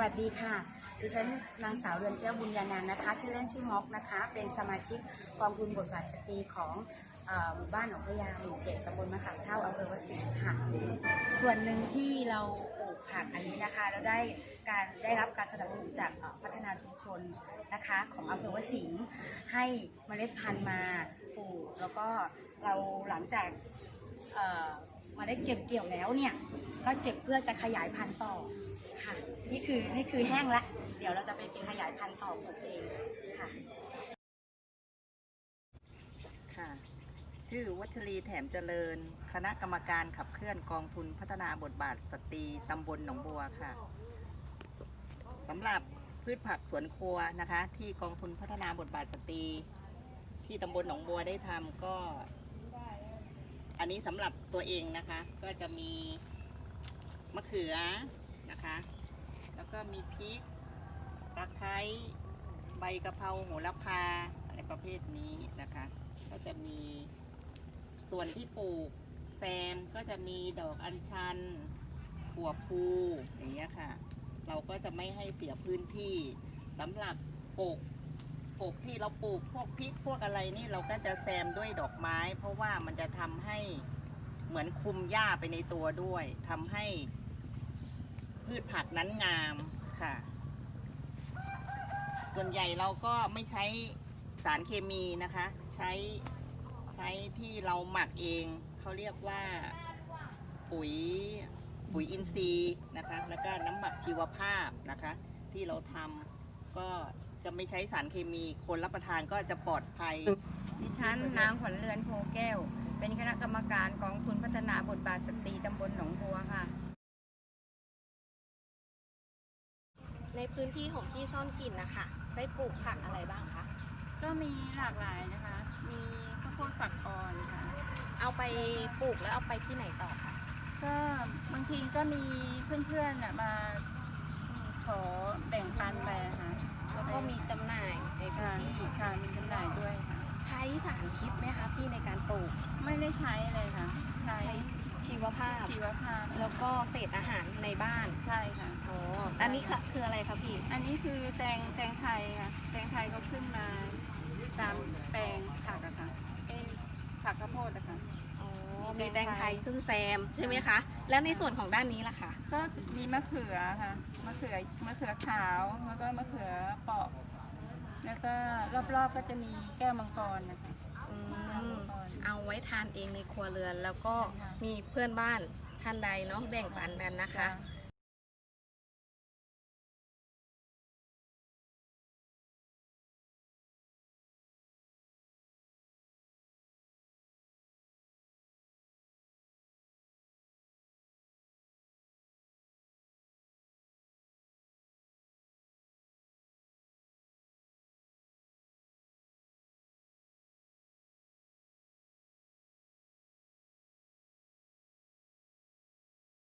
วัสดีค่ะ ดิฉันนางสาวเรือนแก้วบุญญานันนะคะ ชื่อเล่นชื่อม็อกนะคะ เป็นสมาชิกกองทุนบทบาทสตรีของหมู่บ้านหนองพระยาหมู่เจ็ดตำบลมะขามเท่าอำเภอวัดสิงห์ค่ะ ส่วนหนึ่งที่เราปลูกผักอันนี้นะคะเราได้การได้รับการสนับสนุนจากพัฒนาชุมชนนะคะของอำเภอวัดสิงห์ให้เมล็ดพันธุ์มาปลูกแล้วก็เราหลังจาก เอ่อมาได้เก็บเกี่ยวแล้วเนี่ย ก็เก็บเพื่อจะขยายพันธุ์ต่อค่ะ นี่คือนี่คือแห้งละ เดี๋ยวเราจะไปเป็นขยายพันธุ์ต่อปลูกเองค่ะ ค่ะ ชื่อวัชรีแถมเจริญ คณะกรรมการขับเคลื่อนกองทุนพัฒนาบทบาทสตรีตำบลหนองบัวค่ะสำหรับพืชผักสวนครัวนะคะ ที่กองทุนพัฒนาบทบาทสตรีที่ตำบลหนองบัวได้ทำก็ อันนี้สำหรับตัวเองนะคะ ก็จะมีมะเขือนะคะ แล้วก็มีพริก ตะไคร้ ใบกะเพราโหระพาอะไรประเภทนี้นะคะ ก็จะมีส่วนที่ปลูกแซมก็จะมีดอกอัญชันถั่วพูอย่างเงี้ยค่ะ เราก็จะไม่ให้เสียพื้นที่สำหรับปลูก ปลูกที่เราปลูกพวกพริกพวกอะไรนี่เราก็จะแซมด้วยดอกไม้ เพราะว่ามันจะทำให้เหมือนคุมหญ้าไปในตัวด้วยทำให้พืชผักนั้นงามค่ะ ส่วนใหญ่เราก็ไม่ใช้สารเคมีนะคะ ใช้ใช้ที่เราหมักเองเขาเรียกว่าปุ๋ยปุ๋ยอินทรีย์นะคะ แล้วก็น้ำหมักชีวภาพนะคะ ที่เราทำก็ จะไม่ใช้สารเคมีคนรับประทานก็จะปลอดภัย ดิฉันนางขวัญเรือนโพแก้ว เป็นคณะกรรมการกองทุนพัฒนาบทบาทสตรีตำบลหนองบัวค่ะ ในพื้นที่ของพี่ซ่อนกลิ่นนะคะได้ปลูกผักอะไรบ้างคะ ก็มีหลากหลายนะคะ มีข้าวโพดฝักอ่อนค่ะ เอาไปปลูกแล้วเอาไปที่ไหนต่อคะ ก็บางทีก็มีเพื่อนๆน่ะมาขอแบ่งปันไปอะค่ะ แล้วก็มีจำหน่ายในพื้ ค่ะ นที่ ค่ะมีจำหน่ายด้วยค่ะ ใช้สารพิษไหมคะพี่ในการปลูกไม่ได้ใช้เลยค่ะ ใช้ใช้ชีวภาพ ชีวภาพแล้วก็เศษอาหารในบ้านใช่ค่ะ อ๋ออันนี้ค่ะคืออะไรคะพี่อันนี้คือแตงแตงไทยค่ะ แตงไทยก็ขึ้นมาตามแปลงผักอะค่ะเอ้ยผักข้าวโพดอะค่ะ อ๋อมีแตงไทยขึ้นแซมใช่ไหมคะ แล้วในส่วนของด้านนี้ล่ะคะก็มีมะเขือค่ะ มะเขือมะเขือขาว แล้วก็มะเขือเปราะแล้ว ก็รอบๆก็จะมีแก้วมังกรนะคะอืมเอาไว้ทานเองในครัวเรือน แล้วก็มีเพื่อนบ้านท่านใดเนาะแบ่งปันกันนะคะ จ้